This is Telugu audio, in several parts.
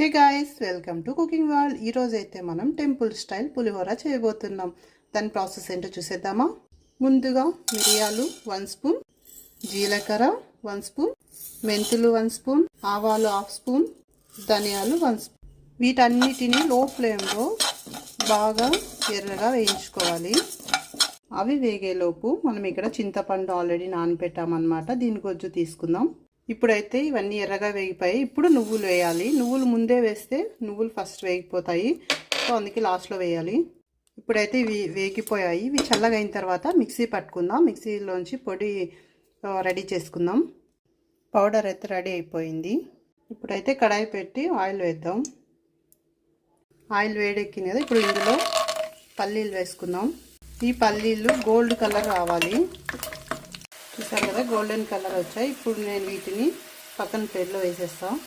Hey guys welcome to cooking world. ఈరోజు అయితే మనం టెంపుల్ స్టైల్ పులిహోర చేయబోతున్నాం. దాని ప్రాసెస్ ఏంటో చూసేద్దామా? ముందుగా మిరియాలు వన్ స్పూన్ జీలకర్ర వన్ స్పూన్ మెంతులు వన్ స్పూన్ ఆవాలు హాఫ్ స్పూన్ ధనియాలు వన్ స్పూన్. వీటన్నిటిని లో ఫ్లేమ్లో బాగా ఎర్రగా వేయించుకోవాలి. అవి వేగేలోపు మనం ఇక్కడ చింతపండు ఆల్రెడీ నానబెట్టామన్నమాట దీని కొంచెం తీసుకుందాం. ఇప్పుడైతే ఇవన్నీ ఎర్రగా వేగిపోయాయి. ఇప్పుడు నువ్వులు వేయాలి. నువ్వులు ముందే వేస్తే నువ్వులు ఫస్ట్ వేగిపోతాయి. సో అందుకే లాస్ట్లో వేయాలి. ఇప్పుడైతే ఇవి వేగిపోయాయి. ఇవి చల్లగా అయిన తర్వాత మిక్సీ పట్టుకుందాం. మిక్సీలోంచి పొడి రెడీ చేసుకుందాం. పౌడర్ అయితే రెడీ అయిపోయింది. ఇప్పుడైతే కడాయి పెట్టి ఆయిల్ వేద్దాం. ఆయిల్ వేడెక్కింది కదా. ఇప్పుడు ఇందులో పల్లీలు వేసుకుందాం. ఈ పల్లీలు గోల్డ్ కలర్ రావాలి. చూసారు కదా గోల్డెన్ కలర్ వచ్చాయి. ఇప్పుడు నేను వీటిని పక్కన ప్లేట్లో వేసేస్తా.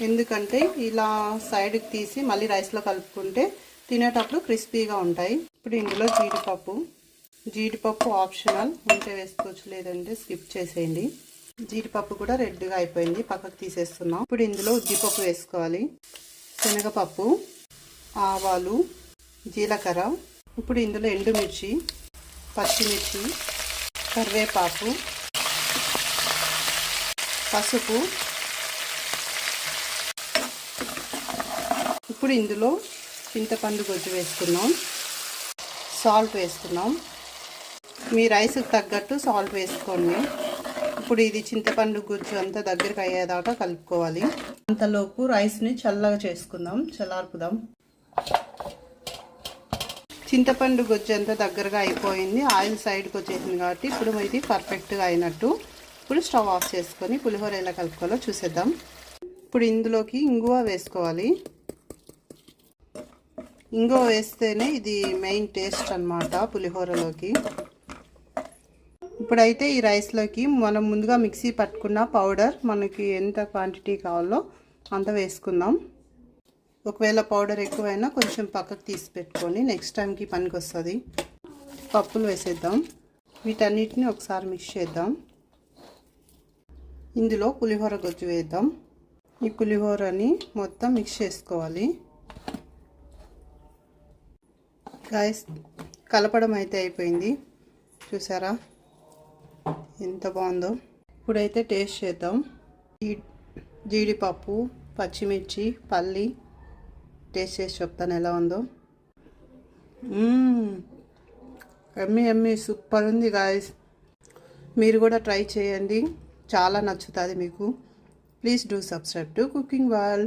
ఎందుకంటే ఇలా సైడ్కి తీసి మళ్ళీ రైస్లో కలుపుకుంటే తినేటప్పుడు క్రిస్పీగా ఉంటాయి. ఇప్పుడు ఇందులో జీడిపప్పు. జీడిపప్పు ఆప్షనల్ ఉంటే వేసుకోవచ్చు లేదంటే స్కిప్ చేసేయండి. జీడిపప్పు కూడా రెడ్గా అయిపోయింది పక్కకు తీసేస్తున్నాం. ఇప్పుడు ఇందులో ఉద్దిపప్పు వేసుకోవాలి. శనగపప్పు ఆవాలు జీలకర్ర. ఇప్పుడు ఇందులో ఎండుమిర్చి పచ్చిమిర్చి కరివేపాకు పసుపు. ఇప్పుడు ఇందులో చింతపండు గొజ్జు వేసుకున్నాం సాల్ట్ వేసుకున్నాం మీ రైస్కి తగ్గట్టు సాల్ట్ వేసుకోండి. ఇప్పుడు ఇది చింతపండు గుజ్జు అంతా దగ్గరికి అయ్యేదాకా కలుపుకోవాలి. అంతలోపు రైస్ని చల్లగా చేసుకుందాం. చల్లార్పుదాం. చింతపండు గుజ్జు అంతా దగ్గరగా అయిపోయింది. ఆయిల్ సైడ్కి వచ్చేసింది కాబట్టి ఇప్పుడు ఇది పర్ఫెక్ట్గా అయినట్టు ఇప్పుడు స్టవ్ ఆఫ్ చేసుకొని పులిహోర ఎలా కలుపుకోవాలో చూసేద్దాం. ఇప్పుడు ఇందులోకి ఇంగువ వేసుకోవాలి. ఇంగువ వేస్తేనే ఇది మెయిన్ టేస్ట్ అనమాట పులిహోరలోకి. ఇప్పుడైతే ఈ రైస్లోకి మనం ముందుగా మిక్సీ పట్టుకున్న పౌడర్ మనకి ఎంత క్వాంటిటీ కావాలో అంత వేసుకుందాం. ఒకవేళ పౌడర్ ఎక్కువైనా కొంచెం పక్కకు తీసి పెట్టుకొని నెక్స్ట్ టైంకి పనికి వస్తుంది పప్పులు వేసేద్దాం. వీటన్నిటిని ఒకసారి మిక్స్ చేద్దాం. ఇందులో పులిహోర గొజ్జు వేద్దాం. ఈ పులిహోరని మొత్తం మిక్స్ చేసుకోవాలి. గాయస్ కలపడం అయితే అయిపోయింది. చూసారా? ఎంత బాగుందో. ఇప్పుడైతే టేస్ట్ చేద్దాం. జీడిపప్పు పచ్చిమిర్చి పల్లి టేస్ట్ చేసి చెప్తాను ఎలా ఉందో. ఎమ్మి ఎమ్మి సూపర్ ఉంది గాయస్. మీరు కూడా ట్రై చేయండి. చాలా నచ్చుతుంది మీకు. Please do subscribe to cooking world